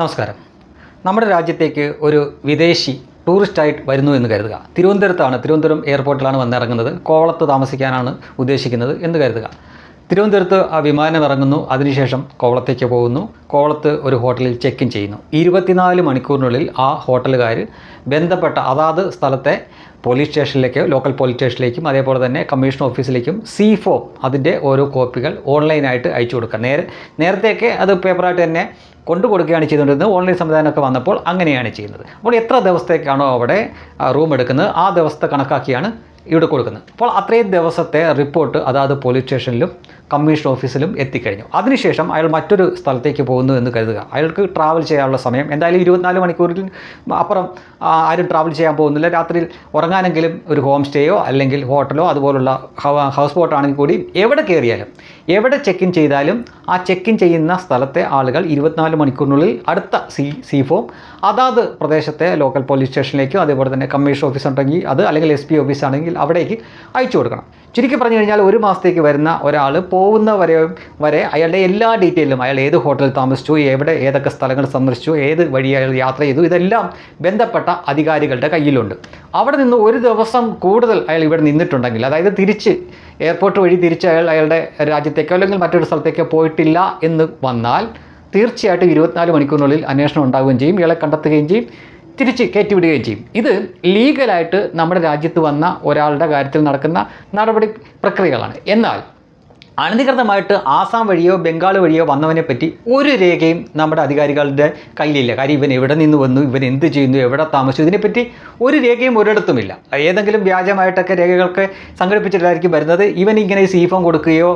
നമസ്കാരം. നമ്മുടെ രാജ്യത്തേക്ക് ഒരു വിദേശി ടൂറിസ്റ്റായിട്ട് വരുന്നു എന്ന് കരുതുക. തിരുവനന്തപുരത്താണ് തിരുവനന്തപുരം എയർപോർട്ടിലാണ് വന്നിറങ്ങുന്നത്. കോവളത്ത് താമസിക്കാനാണ് ഉദ്ദേശിക്കുന്നത് എന്ന് കരുതുക. തിരുവനന്തപുരത്ത് ആ വിമാനം ഇറങ്ങുന്നു. അതിനുശേഷം കോവളത്തേക്ക് പോകുന്നു. കോവളത്ത് ഒരു ഹോട്ടലിൽ ചെക്ക് ഇൻ ചെയ്യുന്നു. ഇരുപത്തിനാല് മണിക്കൂറിനുള്ളിൽ ആ ഹോട്ടലുകാർ ബന്ധപ്പെട്ട അതാത് സ്ഥലത്തെ പോലീസ് സ്റ്റേഷനിലേക്ക് ലോക്കൽ പോലീസ് സ്റ്റേഷനിലേക്കും അതേപോലെ തന്നെ കമ്മീഷൻ ഓഫീസിലേക്കും സി ഫോം അതിന്റെ ഓരോ കോപ്പികൾ ഓൺലൈനായിട്ട് അയച്ചു കൊടുക്കുക. നേരെ നേരത്തെയൊക്കെ അത് പേപ്പറായിട്ട് തന്നെ കൊണ്ടു കൊടുക്കുകയാണ് ചെയ്തുകൊണ്ടിരുന്നത്. ഓൺലൈൻ സംവിധാനമൊക്കെ വന്നപ്പോൾ അങ്ങനെയാണ് ചെയ്യുന്നത്. അപ്പോൾ എത്ര ദിവസത്തേക്കാണോ അവിടെ റൂം എടുക്കുന്നത്? ആ ദിവസത്തെ കണക്കാക്കിയാണ് ഇവിടെ കൊടുക്കുന്നത്. അപ്പോൾ അത്രയും ദിവസത്തെ റിപ്പോർട്ട് അതാത് പോലീസ് സ്റ്റേഷനിലും കമ്മീഷൻ ഓഫീസിലും എത്തിക്കഴിഞ്ഞു. അതിനുശേഷം അയാൾ മറ്റൊരു സ്ഥലത്തേക്ക് പോകുന്നു എന്ന് കരുതുക. അയാൾക്ക് ട്രാവൽ ചെയ്യാനുള്ള സമയം എന്തായാലും ഇരുപത്തിനാല് മണിക്കൂറിൽ അപ്പുറം ആരും ട്രാവൽ ചെയ്യാൻ പോകുന്നില്ല. രാത്രിയിൽ ഉറങ്ങാനെങ്കിലും ഒരു ഹോം സ്റ്റേയോ അല്ലെങ്കിൽ ഹോട്ടലോ അതുപോലുള്ള ഹൗസ് ബോട്ടാണെങ്കിൽ കൂടി എവിടെ കയറിയാലും എവിടെ ചെക്ക് ഇൻ ചെയ്താലും ആ ചെക്ക് ഇൻ ചെയ്യുന്ന സ്ഥലത്തെ ആളുകൾ ഇരുപത്തിനാല് മണിക്കൂറിനുള്ളിൽ അടുത്ത സി സി ഫോം അതാത് പ്രദേശത്തെ ലോക്കൽ പോലീസ് സ്റ്റേഷനിലേക്കോ അതേപോലെ തന്നെ കമ്മീഷൻ ഓഫീസ് ഉണ്ടെങ്കിൽ അത് അല്ലെങ്കിൽ എസ് പി ഓഫീസ് ആണെങ്കിൽ അവിടേക്ക് അയച്ചു കൊടുക്കണം. ചുരുക്കി പറഞ്ഞു കഴിഞ്ഞാൽ ഒരു മാസത്തേക്ക് വരുന്ന ഒരാൾ പോകുന്ന വരെ വരെ അയാളുടെ എല്ലാ ഡീറ്റെയിലും അയാൾ ഏത് ഹോട്ടലിൽ താമസിച്ചു എവിടെ ഏതൊക്കെ സ്ഥലങ്ങൾ സന്ദർശിച്ചു ഏത് വഴി അയാൾ യാത്ര ചെയ്തു ഇതെല്ലാം ബന്ധപ്പെട്ട അധികാരികളുടെ കയ്യിലുണ്ട്. അവിടെ നിന്ന് ഒരു ദിവസം കൂടുതൽ അയാൾ ഇവിടെ നിന്നിട്ടുണ്ടെങ്കിൽ അതായത് തിരിച്ച് എയർപോർട്ട് വഴി തിരിച്ച് അയാൾ അയാളുടെ രാജ്യത്തേക്കോ അല്ലെങ്കിൽ മറ്റൊരു സ്ഥലത്തേക്കോ പോയിട്ടില്ല എന്ന് വന്നാൽ തീർച്ചയായിട്ടും ഇരുപത്തിനാല് മണിക്കൂറിനുള്ളിൽ അന്വേഷണം ഉണ്ടാവുകയും ചെയ്യും ഇയാളെ കണ്ടെത്തുകയും ചെയ്യും തിരിച്ച് കയറ്റിവിടുകയും ചെയ്യും. ഇത് ലീഗലായിട്ട് നമ്മുടെ രാജ്യത്ത് വന്ന ഒരാളുടെ കാര്യത്തിൽ നടക്കുന്ന നടപടി പ്രക്രിയകളാണ്. എന്നാൽ അനധികൃതമായിട്ട് ആസാം വഴിയോ ബംഗാൾ വഴിയോ വന്നവനെ പറ്റി ഒരു രേഖയും നമ്മുടെ അധികാരികളുടെ കയ്യിലില്ല. കാര്യം ഇവൻ എവിടെ നിന്ന് വന്നു ഇവൻ എന്ത് ചെയ്യുന്നു എവിടെ താമസിച്ചു ഇതിനെപ്പറ്റി ഒരു രേഖയും ഒരിടത്തുമില്ല. ഏതെങ്കിലും വ്യാജമായിട്ടൊക്കെ രേഖകളൊക്കെ സംഘടിപ്പിച്ചിട്ടായിരിക്കും വരുന്നത്. ഇവൻ ഇങ്ങനെ സി ഫോം കൊടുക്കുകയോ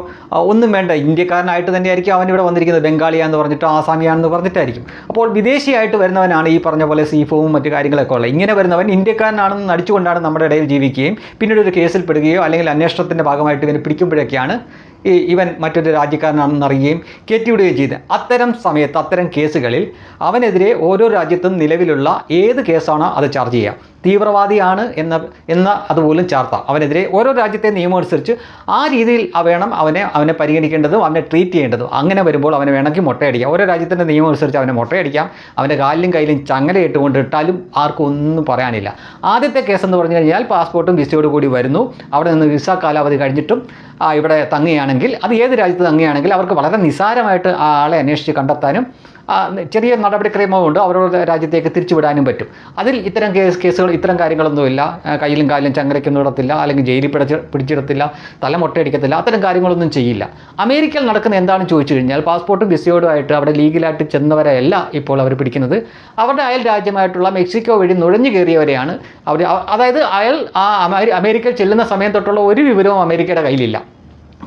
ഒന്നും വേണ്ട. ഇന്ത്യക്കാരനായിട്ട് തന്നെയായിരിക്കും അവൻ ഇവിടെ വന്നിരിക്കുന്നത്. ബംഗാളിയാന്ന് പറഞ്ഞിട്ടോ ആസാമിയാണെന്ന് പറഞ്ഞിട്ടായിരിക്കും. അപ്പോൾ വിദേശിയായിട്ട് വരുന്നവനാണ് ഈ പറഞ്ഞ പോലെ സി ഫോമും മറ്റു കാര്യങ്ങളൊക്കെ ഉള്ളത്. ഇങ്ങനെ വരുന്നവൻ ഇന്ത്യക്കാരനാണെന്ന് നടിച്ചുകൊണ്ടാണ് നമ്മുടെ ഇടയിൽ ജീവിക്കുകയും പിന്നീട് ഒരു കേസിൽ പെടുകയോ അല്ലെങ്കിൽ അന്വേഷണത്തിന്റെ ഭാഗമായിട്ട് ഇവനെ പിടിക്കുമ്പോഴൊക്കെയാണ് ഈ ഇവൻ മറ്റൊരു രാജ്യക്കാരനാണെന്നറിയുകയും കയറ്റിവിടുകയും ചെയ്ത്. അത്തരം സമയത്ത് അത്തരം കേസുകളിൽ അവനെതിരെ ഓരോ രാജ്യത്തും നിലവിലുള്ള ഏത് കേസാണോ അത് ചാർജ് ചെയ്യാം തീവ്രവാദിയാണ് എന്ന എന്ന അതുപോലും ചാർത്താം. അവനെതിരെ ഓരോ രാജ്യത്തെ നിയമം അനുസരിച്ച് ആ രീതിയിൽ വേണം അവനെ അവനെ പരിഗണിക്കേണ്ടതും അവനെ ട്രീറ്റ് ചെയ്യേണ്ടതും. അങ്ങനെ വരുമ്പോൾ അവനെ വേണമെങ്കിൽ മുട്ടയടിക്കാം ഓരോ രാജ്യത്തിന്റെ നിയമം അനുസരിച്ച് അവനെ മുട്ടയടിക്കാം അവന്റെ കാലിലും കയ്യിലും ചങ്ങലയിട്ട് കൊണ്ടിട്ടാലും ആർക്കും ഒന്നും പറയാനില്ല. ആദ്യത്തെ കേസ് എന്ന് പറഞ്ഞു കഴിഞ്ഞാൽ പാസ്പോർട്ടും വിസയോട് കൂടി വരുന്നു. അവിടെ നിന്ന് വിസ കാലാവധി കഴിഞ്ഞിട്ടും ഇവിടെ ഇവിടെ തങ്ങുകയാണെങ്കിൽ അത് ഏത് രാജ്യത്ത് തങ്ങിയാണെങ്കിൽ അവർക്ക് വളരെ നിസാരമായിട്ട് ആ ആളെ അന്വേഷിച്ച് കണ്ടെത്താനും ചെറിയ നടപടിക്രമമുണ്ട് അവരുടെ രാജ്യത്തേക്ക് തിരിച്ചുവിടാനും പറ്റും. അതിൽ ഇത്തരം കേസ് കേസുകൾ ഇത്തരം കാര്യങ്ങളൊന്നുമില്ല. കയ്യിലും കാലിലും ചങ്ങലയ്ക്കൊന്നും ഇടത്തില്ല അല്ലെങ്കിൽ ജയിലിൽ പിടിച്ച് പിടിച്ചിടത്തില്ല തല മുട്ടയടിക്കത്തില്ല അത്തരം കാര്യങ്ങളൊന്നും ചെയ്യില്ല. അമേരിക്കയിൽ നടക്കുന്ന എന്താണെന്ന് ചോദിച്ചു കഴിഞ്ഞാൽ പാസ്പോർട്ടും വിസയോടുമായിട്ട് അവിടെ ലീഗലായിട്ട് ചെന്നവരെയല്ല ഇപ്പോൾ അവർ പിടിക്കുന്നത്. അവരുടെ അയൽ രാജ്യമായിട്ടുള്ള മെക്സിക്കോ വഴി നുഴഞ്ഞു കയറിയവരെയാണ് അവർ. അതായത് അയൽ ആ അമേരിക്കയിൽ ചെല്ലുന്ന സമയം തൊട്ടുള്ള ഒരു വിവരവും അമേരിക്കയുടെ കയ്യിലില്ല.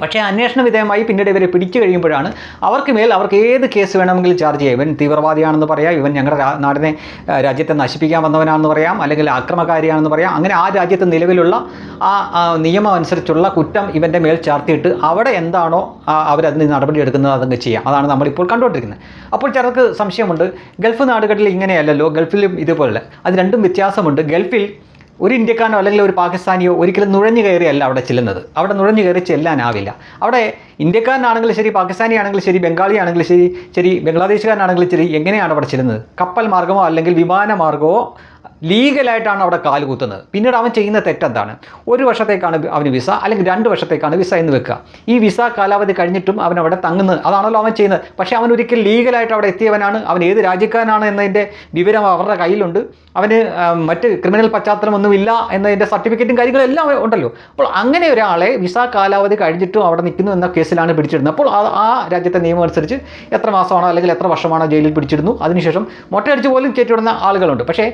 പക്ഷേ അന്വേഷണ വിധേയമായി പിന്നീട് ഇവരെ പിടിച്ചു കഴിയുമ്പോഴാണ് അവർക്ക് മേൽ അവർക്ക് ഏത് കേസ് വേണമെങ്കിലും ചാർജ് ചെയ്യാം. ഇവൻ തീവ്രവാദിയാണെന്ന് പറയാം. ഇവൻ ഞങ്ങളുടെ നാടിനെ രാജ്യത്തെ നശിപ്പിക്കാൻ വന്നവനാണെന്ന് പറയാം. അല്ലെങ്കിൽ ആക്രമകാരിയാണെന്ന് പറയാം. അങ്ങനെ ആ രാജ്യത്ത് നിലവിലുള്ള ആ നിയമം അനുസരിച്ചുള്ള കുറ്റം ഇവന്റെ മേൽ ചാർത്തിയിട്ട് അവിടെ എന്താണോ അവരതിന് നടപടി എടുക്കുന്നത് അതങ്ങ് ചെയ്യാം. അതാണ് നമ്മളിപ്പോൾ കണ്ടുകൊണ്ടിരിക്കുന്നത്. അപ്പോൾ ചിലർക്ക് സംശയമുണ്ട്. ഗൾഫ് നാടുകളിൽ ഇങ്ങനെയല്ലല്ലോ. ഗൾഫിലും ഇതുപോലെ. അത് രണ്ടും വ്യത്യാസമുണ്ട്. ഗൾഫിൽ ഒരു ഇന്ത്യക്കാരനോ അല്ലെങ്കിൽ ഒരു പാകിസ്ഥാനിയോ ഒരിക്കലും നുഴഞ്ഞു കയറിയല്ല അവിടെ ചെല്ലുന്നത്. അവിടെ നുഴഞ്ഞു കയറി ചെല്ലാനാവില്ല. അവിടെ ഇന്ത്യക്കാരനാണെങ്കിലും ശരി പാകിസ്ഥാനി ആണെങ്കിലും ശരി ബംഗാളി ആണെങ്കിലും ശരി ശരി ബംഗ്ലാദേശുകാരനാണെങ്കിലും ശരി എങ്ങനെയാണ് അവിടെ ചെല്ലുന്നത്? കപ്പൽ മാർഗമോ അല്ലെങ്കിൽ വിമാന മാർഗമോ ലീഗലായിട്ടാണ് അവിടെ കാലുകുത്തുന്നത് പിന്നീട് അവൻ ചെയ്യുന്ന തെറ്റെന്താണ്? ഒരു വർഷത്തേക്കാണ് അവന് വിസ അല്ലെങ്കിൽ രണ്ട് വർഷത്തേക്കാണ് വിസ എന്ന് വെക്കുക. ഈ വിസ കാലാവധി കഴിഞ്ഞിട്ടും അവൻ അവിടെ തങ്ങുന്നത്. അതാണല്ലോ അവൻ ചെയ്യുന്നത്. പക്ഷേ അവൻ ഒരിക്കൽ ലീഗലായിട്ട് അവിടെ എത്തിയവനാണ്. അവൻ ഏത് രാജ്യക്കാരനാണ് എന്നതിന്റെ വിവരം അവരുടെ കയ്യിലുണ്ട്. അവന് മറ്റ് ക്രിമിനൽ പശ്ചാത്തലമൊന്നുമില്ല എന്നതിന്റെ സർട്ടിഫിക്കറ്റും കാര്യങ്ങളും എല്ലാം ഉണ്ടല്ലോ. അപ്പോൾ അങ്ങനെ ഒരാളെ വിസ കാലാവധി കഴിഞ്ഞിട്ടും അവിടെ നിൽക്കുന്നു എന്ന കേസിലാണ് പിടിച്ചിടുന്നത് അപ്പോൾ ആ- രാജ്യത്തെ നിയമം അനുസരിച്ച് എത്ര മാസമാണോ അല്ലെങ്കിൽ എത്ര വർഷമാണോ ജയിലിൽ പിടിച്ചിടുന്നു അതിനുശേഷം മൊട്ടയടിച്ച് പോലും കയറ്റിവിടുന്ന ആളുകളുണ്ട്. പക്ഷേ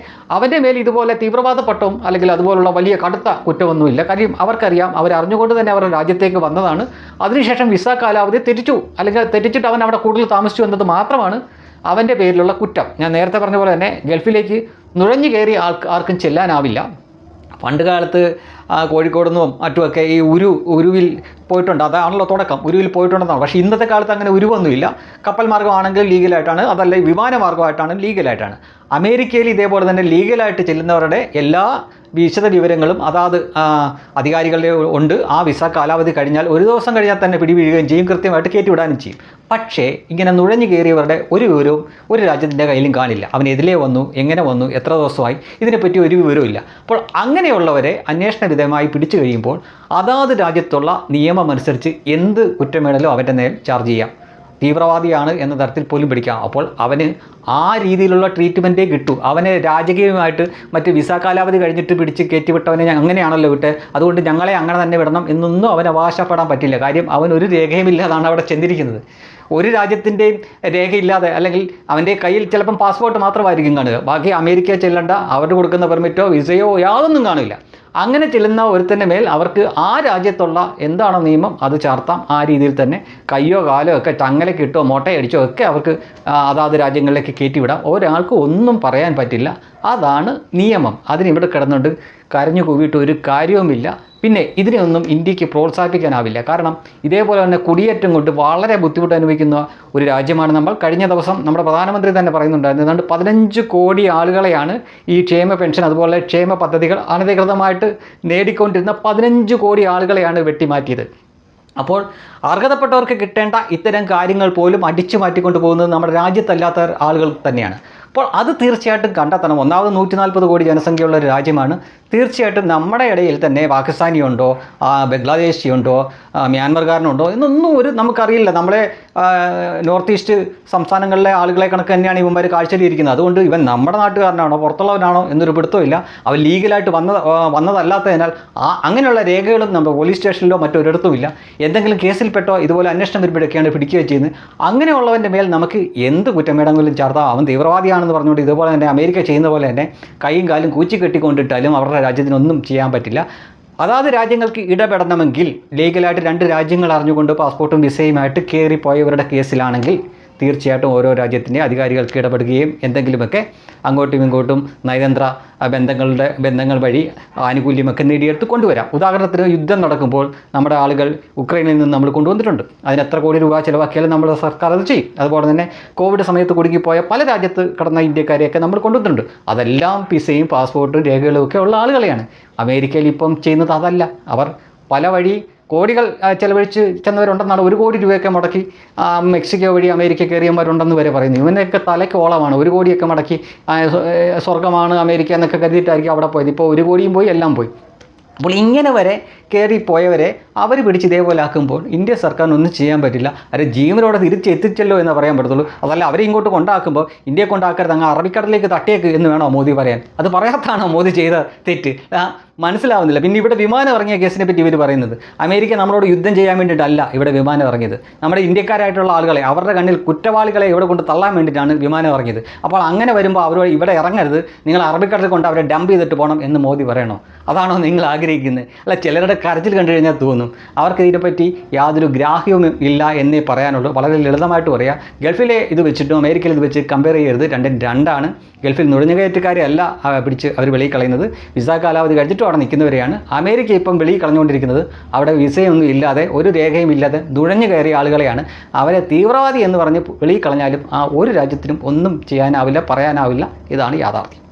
അവന്റെ മേൽ ഇതുപോലെ തീവ്രവാദ പട്ടവും അല്ലെങ്കിൽ അതുപോലുള്ള വലിയ കടുത്ത കുറ്റമൊന്നുമില്ല. കാര്യം അവർക്കറിയാം അവർ അറിഞ്ഞുകൊണ്ട് തന്നെ അവരുടെ രാജ്യത്തേക്ക് വന്നതാണ്. അതിനുശേഷം വിസ കാലാവധി തെറ്റിച്ചു അല്ലെങ്കിൽ തെറ്റിച്ചിട്ട് അവൻ അവിടെ കൂടുതൽ താമസിച്ചു എന്നത് മാത്രമാണ് അവന്റെ പേരിലുള്ള കുറ്റം. ഞാൻ നേരത്തെ പറഞ്ഞ പോലെ തന്നെ ഗൾഫിലേക്ക് നുഴഞ്ഞു കയറി ആൾക്ക് ആർക്കും ചെല്ലാനാവില്ല. പണ്ട് കാലത്ത് കോഴിക്കോട് നിന്നും മറ്റുമൊക്കെ ഈ ഉരു ഉരുവിൽ പോയിട്ടുണ്ട്. അതാണല്ലോ തുടക്കം. ഉരുവിൽ പോയിട്ടുണ്ടെന്നാണ്. പക്ഷേ ഇന്നത്തെ കാലത്ത് അങ്ങനെ ഉരുവൊന്നുമില്ല കപ്പൽ മാർഗമാണെങ്കിൽ ലീഗലായിട്ടാണ്. അതല്ല വിമാന മാർഗമായിട്ടാണ് ലീഗലായിട്ടാണ്. അമേരിക്കയിൽ ഇതേപോലെ തന്നെ ലീഗലായിട്ട് ചെല്ലുന്നവരുടെ എല്ലാ വിശദ വിവരങ്ങളും അതാത് അധികാരികളുടെ ഉണ്ട്. ആ വിസ കാലാവധി കഴിഞ്ഞാൽ ഒരു ദിവസം കഴിഞ്ഞാൽ തന്നെ പിടിവീഴുകയും ചെയ്യും. കൃത്യമായിട്ട് കയറ്റിവിടാനും ചെയ്യും. പക്ഷേ ഇങ്ങനെ നുഴഞ്ഞു കയറിയവരുടെ ഒരു വിവരവും ഒരു രാജ്യത്തിന്റെ കയ്യിലും കാണില്ല. അവൻ എതിലേ വന്നു എങ്ങനെ വന്നു എത്ര ദിവസമായി ഇതിനെപ്പറ്റി ഒരു വിവരവും ഇല്ല. അപ്പോൾ അങ്ങനെയുള്ളവരെ അന്വേഷണ വിധേയമായി പിടിച്ചു കഴിയുമ്പോൾ അതാത് രാജ്യത്തുള്ള നിയമം അനുസരിച്ച് എന്ത് വേണമല്ലോ അവന്റെ നേൽ ചാർജ് ചെയ്യാം. തീവ്രവാദിയാണ് എന്ന തരത്തിൽ പോലും പിടിക്കാം. അപ്പോൾ അവന് ആ രീതിയിലുള്ള ട്രീറ്റ്മെന്റേ കിട്ടൂ. അവനെ രാജകീയമായിട്ട് മറ്റ് വിസ കാലാവധി കഴിഞ്ഞിട്ട് പിടിച്ച് കയറ്റിവിട്ടവനെ അങ്ങനെയാണല്ലോ വിട്ടെ. അതുകൊണ്ട് ഞങ്ങളെ അങ്ങനെ തന്നെ വിടണം എന്നൊന്നും അവൻ അവകാശപ്പെടാൻ പറ്റില്ല. കാര്യം അവൻ ഒരു രേഖയുമില്ലാതാണ് അവിടെ ചെന്നിരിക്കുന്നത്. ഒരു രാജ്യത്തിന്റെയും രേഖയില്ലാതെ അല്ലെങ്കിൽ അവന്റെ കയ്യിൽ ചിലപ്പം പാസ്പോർട്ട് മാത്രമായിരിക്കും കാണുക. ബാക്കി അമേരിക്ക ചെല്ലണ്ട അവർ കൊടുക്കുന്ന പെർമിറ്റോ വിസയോ യാതൊന്നും കാണില്ല. അങ്ങനെ ചെല്ലുന്ന ഒരുത്തന്റെ മേൽ അവർക്ക് ആ രാജ്യത്തുള്ള എന്താണോ നിയമം? അത് ചാർത്താം. ആ രീതിയിൽ തന്നെ കയ്യോ കാലോ ഒക്കെ ചങ്ങലക്ക് ഇട്ടോ മൊട്ടയടിച്ചോ ഒക്കെ അവർക്ക് അതാത് രാജ്യങ്ങളിലേക്ക് കയറ്റിവിടാം ഒരാൾക്കും ഒന്നും പറയാൻ പറ്റില്ല. അതാണ് നിയമം. അതിനിവിടെ കിടന്നുകൊണ്ട് കരഞ്ഞു കൂവിയിട്ട് ഒരു കാര്യവുമില്ല. പിന്നെ ഇതിനെയൊന്നും ഇന്ത്യയ്ക്ക് പ്രോത്സാഹിപ്പിക്കാനാവില്ല. കാരണം ഇതേപോലെ തന്നെ കുടിയേറ്റം കൊണ്ട് വളരെ ബുദ്ധിമുട്ട് അനുഭവിക്കുന്ന ഒരു രാജ്യമാണ് നമ്മൾ. കഴിഞ്ഞ ദിവസം നമ്മുടെ പ്രധാനമന്ത്രി തന്നെ പറയുന്നുണ്ടായിരുന്നു. ഏതാണ്ട് പതിനഞ്ച് കോടി ആളുകളെയാണ് ഈ ക്ഷേമ പെൻഷൻ അതുപോലെ ക്ഷേമ പദ്ധതികൾ അനധികൃതമായിട്ട് നേടിക്കൊണ്ടിരുന്ന പതിനഞ്ച് കോടി ആളുകളെയാണ് വെട്ടിമാറ്റിയത്. അപ്പോൾ അർഹതപ്പെട്ടവർക്ക് കിട്ടേണ്ട ഇത്തരം കാര്യങ്ങൾ പോലും അടിച്ചു മാറ്റിക്കൊണ്ട് പോകുന്നത് നമ്മുടെ രാജ്യത്തല്ലാത്ത ആളുകൾ തന്നെയാണ്. അപ്പോൾ അത് തീർച്ചയായിട്ടും കണ്ടെത്തണം. ഒന്നാമത് നൂറ്റി നാൽപ്പത് കോടി ജനസംഖ്യയുള്ള ഒരു രാജ്യമാണ്. തീർച്ചയായിട്ടും നമ്മുടെ ഇടയിൽ തന്നെ പാകിസ്ഥാനിയുണ്ടോ ബംഗ്ലാദേശിയുണ്ടോ മ്യാൻമർകാരനുണ്ടോ എന്നൊന്നും ഒരു നമുക്കറിയില്ല. നമ്മളെ നോർത്ത് ഈസ്റ്റ് സംസ്ഥാനങ്ങളിലെ ആളുകളെ കണക്ക് തന്നെയാണ് ഇവന്മാർ കാഴ്ചയിലിരിക്കുന്നത്. അതുകൊണ്ട് ഇവൻ നമ്മുടെ നാട്ടുകാരനാണോ പുറത്തുള്ളവനാണോ എന്നൊരു പിടുത്തമില്ല അവൻ ലീഗലായിട്ട് വന്ന വന്നതല്ലാത്തതിനാൽ ആ അങ്ങനെയുള്ള രേഖകളും നമ്മുടെ പോലീസ് സ്റ്റേഷനിലോ മറ്റൊരിടത്തുമില്ല. എന്തെങ്കിലും കേസിൽപ്പെട്ടോ ഇതുപോലെ അന്വേഷണം വരുമ്പോഴൊക്കെയാണ് പിടിക്കുകയോ ചെയ്യുന്നത്. അങ്ങനെയുള്ളവന്റെ മേൽ നമുക്ക് എന്ത് കുറ്റമേടെങ്കിലും ചാർത്താം? അവൻ തീവ്രവാദിയാണെന്ന് പറഞ്ഞുകൊണ്ട് ഇതുപോലെ തന്നെ അമേരിക്ക ചെയ്യുന്ന പോലെ തന്നെ കൈയും കാലും കൂച്ചി കെട്ടിക്കൊണ്ടിട്ടാലും അവരുടെ രാജ്യത്തിനൊന്നും ചെയ്യാൻ പറ്റില്ല. അതാത് രാജ്യങ്ങൾക്ക് ഇടപെടണമെങ്കിൽ ലീഗലായിട്ട് രണ്ട് രാജ്യങ്ങൾ അറിഞ്ഞുകൊണ്ട് പാസ്പോർട്ടും വിസയുമായിട്ട് കയറിപ്പോയവരുടെ കേസിലാണെങ്കിൽ തീർച്ചയായിട്ടും ഓരോ രാജ്യത്തിന്റെ അധികാരികൾക്ക് ഇടപെടുകയും എന്തെങ്കിലുമൊക്കെ അങ്ങോട്ടും ഇങ്ങോട്ടും നയതന്ത്ര ബന്ധങ്ങളുടെ ബന്ധങ്ങൾ വഴി ആനുകൂല്യമൊക്കെ നേടിയെടുത്ത് കൊണ്ടുവരാം. ഉദാഹരണത്തിന് യുദ്ധം നടക്കുമ്പോൾ നമ്മുടെ ആളുകൾ ഉക്രൈനിൽ നിന്ന് നമ്മൾ കൊണ്ടുവന്നിട്ടുണ്ട്. അതിന് എത്ര കോടി രൂപ ചിലവാക്കിയാലും നമ്മുടെ സർക്കാർ അത് ചെയ്യും. അതുപോലെ തന്നെ കോവിഡ് സമയത്ത് കുടുങ്ങിപ്പോയ പല രാജ്യത്ത് കടന്ന ഇന്ത്യക്കാരെയൊക്കെ നമ്മൾ കൊണ്ടുവന്നിട്ടുണ്ട്. അതെല്ലാം പിസയും പാസ്പോർട്ടും രേഖകളും ഒക്കെ ഉള്ള ആളുകളെയാണ്. അമേരിക്കയിൽ ഇപ്പം ചെയ്യുന്നത് അതല്ല. അവർ പല വഴി കോടികൾ ചിലവഴിച്ച് ചെന്നവരുണ്ടെന്നാണ് ഒരു കോടി രൂപയൊക്കെ മുടക്കി മെക്സിക്കോ വഴി അമേരിക്ക കയറിയവരുണ്ടെന്ന് വരെ പറയുന്നു. ഇവനൊക്കെ തലക്കോളമാണ് ഒരു കോടിയൊക്കെ മുടക്കി സ്വർഗമാണ് അമേരിക്ക എന്നൊക്കെ കരുതിയിട്ടായിരിക്കും അവിടെ പോയത്. ഇപ്പോൾ ഒരു കോടിയും പോയി എല്ലാം പോയി. അപ്പോൾ ഇങ്ങനെ വരെ കയറിപ്പോയവരെ അവർ പിടിച്ച് ഇതേപോലെ ആക്കുമ്പോൾ ഇന്ത്യ സർക്കാരിന് ഒന്നും ചെയ്യാൻ പറ്റില്ല. അവരെ ജീവനോടെ തിരിച്ച് എത്തിച്ചല്ലോ എന്ന് പറയാൻ പറ്റത്തുള്ളൂ. അതല്ല അവരെ ഇങ്ങോട്ട് കൊണ്ടാക്കുമ്പോൾ ഇന്ത്യയെ കൊണ്ടാക്കരുത് അങ്ങ് അറബിക്കടലിലേക്ക് തട്ടിയേക്ക് എന്ന് വേണോ മോദി പറയാൻ? അത് പറയാത്താണോ മോദി ചെയ്ത തെറ്റ്? മനസ്സിലാവുന്നില്ല. പിന്നെ ഇവിടെ വിമാനം ഇറങ്ങിയ കേസിനെ പറ്റി ഇവർ പറയുന്നത്. അമേരിക്ക നമ്മളോട് യുദ്ധം ചെയ്യാൻ വേണ്ടിയിട്ടല്ല ഇവിടെ വിമാനം ഇറങ്ങിയത്. നമ്മുടെ ഇന്ത്യക്കാരായിട്ടുള്ള ആളുകളെ അവരുടെ കണ്ണിൽ കുറ്റവാളികളെ ഇവിടെ കൊണ്ട് തള്ളാൻ വേണ്ടിയിട്ടാണ് വിമാനം ഇറങ്ങിയത്. അപ്പോൾ അങ്ങനെ വരുമ്പോൾ അവർ ഇവിടെ ഇറങ്ങരുത്. നിങ്ങൾ അറബിക്കടലിൽ കൊണ്ട് അവരെ ഡംപ് ചെയ്തിട്ട് പോകണം എന്ന് മോദി പറയണോ? അതാണോ നിങ്ങൾ ആഗ്രഹിക്കുന്നത്? അല്ല ചിലരുടെ കരച്ചിൽ കണ്ടു കഴിഞ്ഞാൽ തോന്നും. അവർക്ക് ഇതിനെപ്പറ്റി യാതൊരു ഗ്രാഹ്യവും ഇല്ല എന്നേ പറയാനുള്ളൂ. വളരെ ലളിതമായിട്ട് പറയാം. ഗൾഫിലെ ഇത് വെച്ചിട്ടും അമേരിക്കയിൽ ഇത് വെച്ച് കമ്പയർ ചെയ്യരുത്. രണ്ടും രണ്ടാണ്. ഗൾഫിൽ നുഴഞ്ഞുകയറ്റക്കാരെ അല്ല ആ, പിടിച്ച് അവർ വെളിയിൽ കളയുന്നത്. വിസ കാലാവധി കഴിച്ചിട്ടും അവിടെ നിൽക്കുന്നവരെയാണ്. അമേരിക്ക ഇപ്പം വെളിയിൽ കളഞ്ഞുകൊണ്ടിരിക്കുന്നത് അവിടെ വിസയൊന്നും ഇല്ലാതെ ഒരു രേഖയും ഇല്ലാതെ നുഴഞ്ഞു കയറിയ ആളുകളെയാണ്. അവരെ തീവ്രവാദി എന്ന് പറഞ്ഞ് വെളിയിൽ കളഞ്ഞാലും ആ ഒരു രാജ്യത്തിനും ഒന്നും ചെയ്യാനാവില്ല പറയാനാവില്ല. ഇതാണ് യാഥാർത്ഥ്യം.